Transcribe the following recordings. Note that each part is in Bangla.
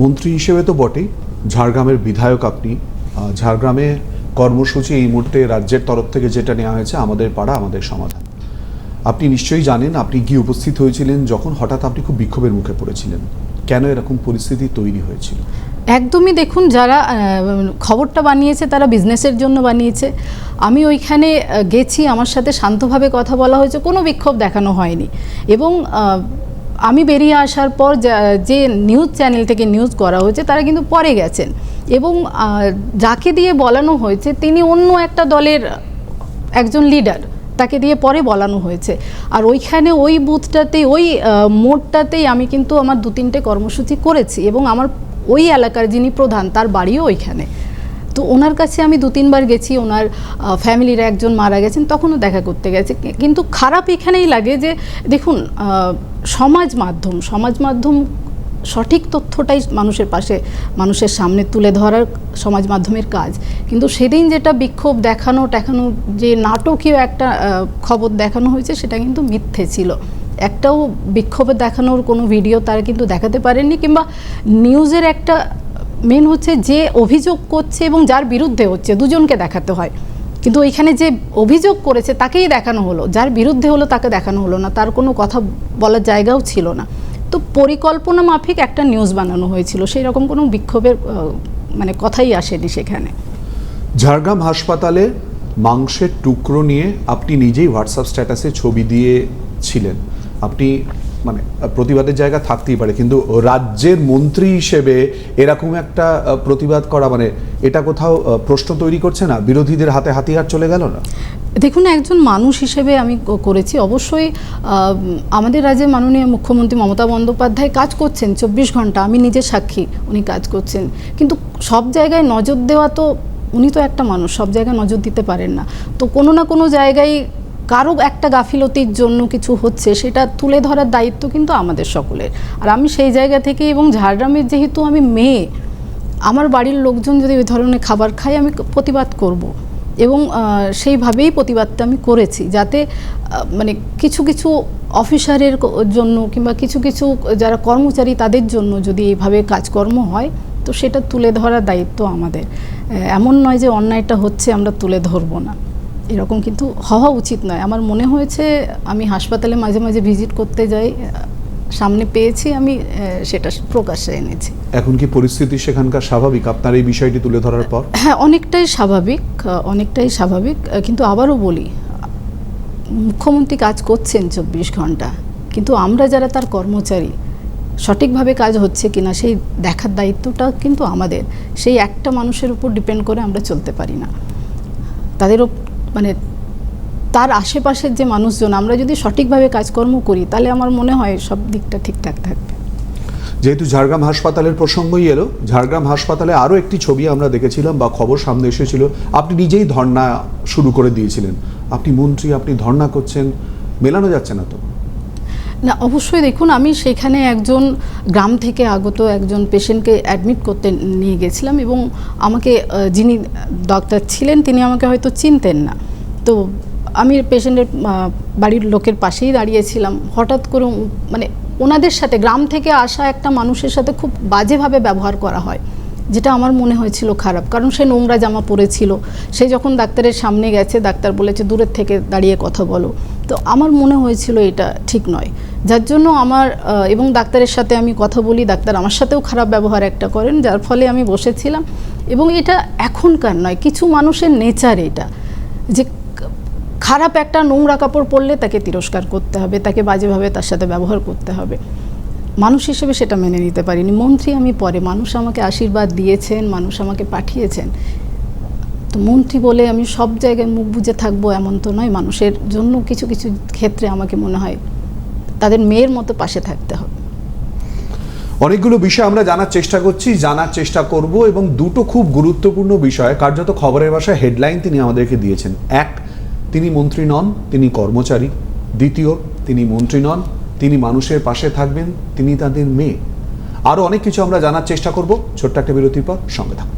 মন্ত্রী হিসেবে তো বটেই। ঝাড়গ্রামের বিধায়ক আপনি। ঝাড়গ্রামে কর্মসূচি এই মুহূর্তে রাজ্যের তরফ থেকে যেটা নেওয়া হয়েছে, আমাদের পাড়া, আমাদের সমাধান। আপনি নিশ্চয়ই জানেন, আপনি গিয়ে উপস্থিত হয়েছিলেন যখন হঠাৎ আপনি খুব বিক্ষোভের মুখে পড়েছিলেন। কেন এরকম পরিস্থিতি তৈরি হয়েছিল? একদমই দেখুন, যারা খবরটা বানিয়েছে তারা বিজনেসের জন্য বানিয়েছে। আমি ওইখানে গেছি, আমার সাথে শান্তভাবে কথা বলা হয়েছে, কোনো বিক্ষোভ দেখানো হয়নি। এবং আমি বেরিয়ে আসার পর যে নিউজ চ্যানেল থেকে নিউজ করা হয়েছে, তারা কিন্তু পরে গেছেন। এবং যাকে দিয়ে বলানো হয়েছে, তিনি অন্য একটা দলের একজন লিডার তাকে দিয়ে পরে বলানো হয়েছে। আর ওইখানে ওই বুথটাতেই ওই মোড়টাতেই আমি কিন্তু আমার দু তিনটে কর্মসূচি করেছি। এবং আমার ওই এলাকার যিনি প্রধান, তার বাড়িও ওইখানে। তো ওনার কাছে আমি দু তিনবার গেছি, ওনার ফ্যামিলির একজন মারা গেছেন, তখনও দেখা করতে গেছে। কিন্তু খারাপ এখানেই লাগে যে, দেখুন সমাজ মাধ্যম সমাজ মাধ্যম সঠিক তথ্যটাই মানুষের পাশে, মানুষের সামনে তুলে ধরার সমাজ মাধ্যমের কাজ। কিন্তু সেদিন যেটা বিক্ষোভ দেখানো টেখানো যে নাটকীয় একটা খবর দেখানো হয়েছে, সেটা কিন্তু মিথ্যে ছিল। একটাও বিক্ষোভে দেখানোর কোনো ভিডিও তারা কিন্তু দেখাতে পারেননি, কিংবা নিউজের একটা মেন হচ্ছে যে অভিযোগ করছে এবং যার বিরুদ্ধে হচ্ছে, দুজনকে দেখাতে হয়। কিন্তু ওইখানে যে অভিযোগ করেছে তাকেই দেখানো হলো, যার বিরুদ্ধে হলো তাকে দেখানো হলো না, তার কোনো কথা বলার জায়গাও ছিল না। তো পরিকল্পনা মাফিক একটা নিউজ বানানো হয়েছিল, সেই রকম কোনো বিক্ষোভের মানে কথাই আসেনি সেখানে। ঝাড়গ্রাম হাসপাতালে মাংসের টুকরো নিয়ে আপনি নিজেই হোয়াটসঅ্যাপ স্ট্যাটাসে ছবি দিয়েছিলেন আপনি মানে প্রতিবাদের জায়গা থাকতেই পারে, কিন্তু রাজ্যের মন্ত্রী হিসেবে এরকম একটা প্রতিবাদ করা মানে এটা কোথাও প্রশ্ন তৈরি করছে না? বিরোধীদের হাতে হাতিয়ার চলে গেল না? দেখুন, একজন মানুষ হিসেবে আমি করেছি। অবশ্যই আমাদের রাজ্যের মাননীয় মুখ্যমন্ত্রী মমতা বন্দ্যোপাধ্যায় কাজ করছেন চব্বিশ ঘণ্টা। আমি নিজে সাক্ষী, উনি কাজ করছেন। কিন্তু সব জায়গায় নজর দেওয়া তো, উনি তো একটা মানুষ, সব জায়গায় নজর দিতে পারেন না। তো কোনো না কোনো জায়গায় কারও একটা গাফিলতির জন্য কিছু হচ্ছে, সেটা তুলে ধরার দায়িত্ব কিন্তু আমাদের সকলের। আর আমি সেই জায়গা থেকে এবং ঝাড়গ্রামের যেহেতু আমি মেয়ে, আমার বাড়ির লোকজন যদি ওই ধরনের খাবার খায়, আমি প্রতিবাদ করব। এবং সেইভাবেই প্রতিবাদটা আমি করেছি, যাতে মানে কিছু কিছু অফিসারের জন্য কিংবা কিছু কিছু যারা কর্মচারী তাদের জন্য যদি এইভাবে কাজকর্ম হয়, তো সেটা তুলে ধরার দায়িত্ব আমাদের। এমন নয় যে অন্যায়টা হচ্ছে, আমরা তুলে ধরবো না। এরকম কিন্তু হওয়া উচিত নয়। আমার মনে হয়েছে আমি হাসপাতালে মাঝে মাঝে ভিজিট করতে যাই সামনে পেয়েছি আমি সেটা প্রকাশ্যে এনেছি। এখন কি পরিস্থিতি সেখানকার স্বাভাবিক? আপনার এই বিষয়টি তুলে ধরার পর? হ্যাঁ অনেকটাই স্বাভাবিক অনেকটাই স্বাভাবিক কিন্তু আবারও বলি মুখ্যমন্ত্রী কাজ করছেন চব্বিশ ঘণ্টা কিন্তু আমরা যারা তার কর্মচারী সঠিকভাবে কাজ হচ্ছে কিনা সেই দেখার দায়িত্বটা কিন্তু আমাদের। সেই একটা মানুষের উপর ডিপেন্ড করে আমরা চলতে পারি না। তাদেরও মানে তার আশেপাশের যে মানুষজন, আমরা যদি সঠিকভাবে কাজকর্ম করি, তাহলে আমার মনে হয় সব দিকটা ঠিকঠাক থাকবে। যেহেতু ঝাড়গ্রাম হাসপাতালের প্রসঙ্গই এলো, ঝাড়গ্রাম হাসপাতালে আরও একটি ছবি আমরা দেখেছিলাম বা খবর সামনে এসেছিল। আপনি নিজেই ধর্না শুরু করে দিয়েছিলেন। আপনি মন্ত্রী, আপনি ধর্না করছেন, মেলানো যাচ্ছে না তো? না, অবশ্যই দেখুন, আমি সেখানে একজন গ্রাম থেকে আগত একজন পেশেন্টকে অ্যাডমিট করতে নিয়ে গেছিলাম এবং আমাকে যিনি ডক্টর ছিলেন, তিনি আমাকে হয়তো চিনতেন না। তো আমি পেশেন্টের বাড়ির লোকের পাশেই দাঁড়িয়েছিলাম। হঠাৎ করে মানে ওনাদের সাথে, গ্রাম থেকে আসা একটা মানুষের সাথে খুব বাজেভাবে ব্যবহার করা হয়। যেটা আমার মনে হয়েছিল খারাপ। কারণ সে নোংরা জামা পরেছিল। সে যখন ডাক্তারের সামনে গেছে, ডাক্তার বলেছে, দূরের থেকে দাঁড়িয়ে কথা বলো। তো আমার মনে হয়েছিল এটা ঠিক নয়। যার জন্য আমার এবং ডাক্তারের সাথে আমি কথা বলি, ডাক্তার আমার সাথেও খারাপ ব্যবহার একটা করেন, যার ফলে আমি বসেছিলাম। এবং এটা এখনকার নয়, কিছু মানুষের নেচার এটা। যে খারাপ একটা নোংরা কাপড় পরলে তাকে তিরস্কার করতে হবে, তাকে বাজেভাবে তার সাথে ব্যবহার করতে হবে। মানুষ হিসেবে সেটা মেনে নিতে পারিনি। মন্ত্রী আমি পরে, মানুষ আমাকে আশীর্বাদ দিয়েছেন, মানুষ আমাকে পাঠিয়েছেন। তো মন্ত্রী বলে আমি সব জায়গায় মুখ বুঝে থাকব এমন তো নয়, মানুষের জন্য কিছু কিছু ক্ষেত্রে আমাকে মনে হয় তাদের মেয়ের মতো পাশে থাকতে হবে। অনেকগুলো বিষয় আমরা জানার চেষ্টা করছি, জানার চেষ্টা করব এবং দুটো খুব গুরুত্বপূর্ণ বিষয়, কার্যত খবরের ভাষায় হেডলাইন তিনি আমাদেরকে দিয়েছেন। এক, তিনি মন্ত্রী নন, তিনি কর্মচারী। দ্বিতীয়, তিনি মন্ত্রী নন তিনি মানুষের পাশে থাকবেন, তিনি তাদের মেয়ে। আরও অনেক কিছু আমরা জানার চেষ্টা করব। ছোট্ট একটা বিরতির পর সঙ্গে থাকুন।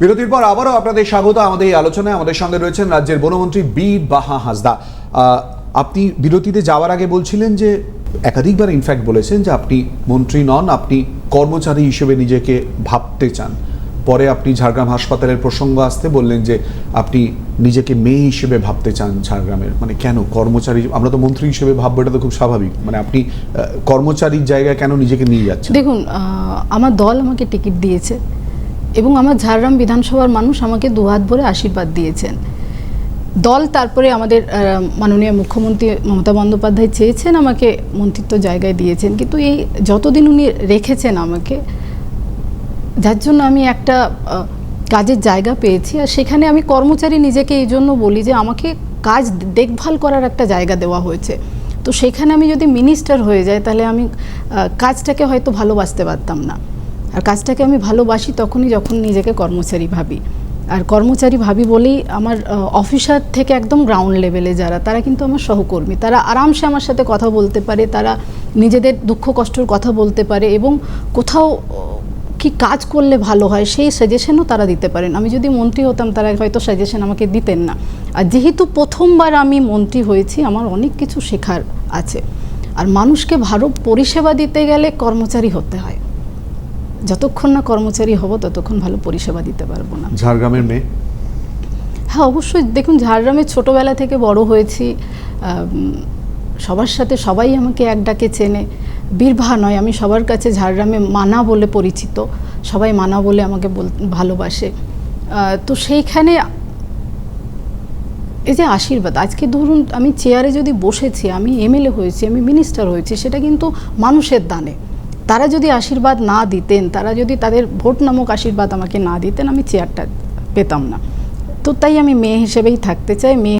বিরতির পর আবারও আপনাদের স্বাগত আমাদের এই আলোচনায়। আমাদের সঙ্গে রয়েছেন রাজ্যের বনমন্ত্রী বি বাহা হাসদা। আপনি বিরতিতে যাওয়ার আগে বলছিলেন যে একাধিকবার ইনফ্যাক্ট বলেছেন যে আপনি মন্ত্রী নন, আপনি কর্মচারী হিসেবে নিজেকে ভাবতে চান। পরে আপনি ঝাড়গ্রাম হাসপাতালের প্রসঙ্গ আসতে বললেন যে আপনি নিজেকে মেয়ে হিসেবে ভাবতে চান ঝাড়গ্রামের। মানে কেন? কর্মচারী, আমরা তো মন্ত্রী হিসেবে ভাববো, এটা তো খুব স্বাভাবিক। মানে আপনি কর্মচারীর জায়গায় কেন নিজেকে নিয়ে যাচ্ছেন? দেখুন আমার দল আমাকে টিকিট দিয়েছে এবং আমার ঝাড়গ্রাম বিধানসভার মানুষ আমাকে দুহাত ভরে আশীর্বাদ দিয়েছেন। দল তারপরে আমাদের মাননীয় মুখ্যমন্ত্রী মমতা বন্দ্যোপাধ্যায় চেয়েছেন আমাকে মন্ত্রিত্ব জায়গায় দিয়েছেন। কিন্তু এই যতদিন উনি রেখেছেন আমাকে, যার জন্য আমি একটা কাজের জায়গা পেয়েছি। আর সেখানে আমি কর্মচারী নিজেকে এই জন্য বলি যে আমাকে কাজ দেখভাল করার একটা জায়গা দেওয়া হয়েছে। তো সেখানে আমি যদি মিনিস্টার হয়ে যাই, তাহলে আমি কাজটাকে হয়তো ভালোবাসতে পারতাম না। আর কাজটাকে আমি ভালোবাসি তখনই যখন নিজেকে কর্মচারী ভাবি। আর কর্মচারী ভাবি বলেই আমার অফিসার থেকে একদম গ্রাউন্ড লেভেলে যারা, তারা কিন্তু আমার সহকর্মী। তারা আরামসে আমার সাথে কথা বলতে পারে, তারা নিজেদের দুঃখ কষ্টর কথা বলতে পারে এবং কোথাও কি কাজ করলে ভালো হয় সেই সাজেশনও তারা দিতে পারেন। আমি যদি মন্ত্রী হতাম, তারা হয়তো সাজেশন আমাকে দিতেন না। আর যেহেতু প্রথমবার আমি মন্ত্রী হয়েছি, আমার অনেক কিছু শেখার আছে। আর মানুষকে ভালো পরিষেবা দিতে গেলে কর্মচারী হতে হয়। যতক্ষণ না কর্মচারী হব ততক্ষণ ভালো পরিষেবা দিতে পারব না। ঝাড়গ্রামের মেয়ে? হ্যাঁ অবশ্যই। দেখুন ঝাড়গ্রামে ছোটোবেলা থেকে বড় হয়েছি। সবার সাথে সবাই আমাকে এক ডাকে চেনে। বীরভা নয় আমি সবার কাছে ঝাড়গ্রামে মানা বলে পরিচিত। সবাই মানা বলে আমাকে বল ভালোবাসে। তো সেইখানে এই যে আশীর্বাদ আজকে ধরুন আমি চেয়ারে যদি বসেছি আমি এমএলএ হয়েছি আমি মিনিস্টার হয়েছি সেটা কিন্তু মানুষের দানে। তারা যদি আশীর্বাদ না দিতেন, তারা যদি তাদের ভোট নামক আশীর্বাদ আমাকে না দিতেন, আমি চেয়ারটা পেতাম না। তো তাই আমি মেয়ে হিসেবেই থাকতে চাই, মেয়ে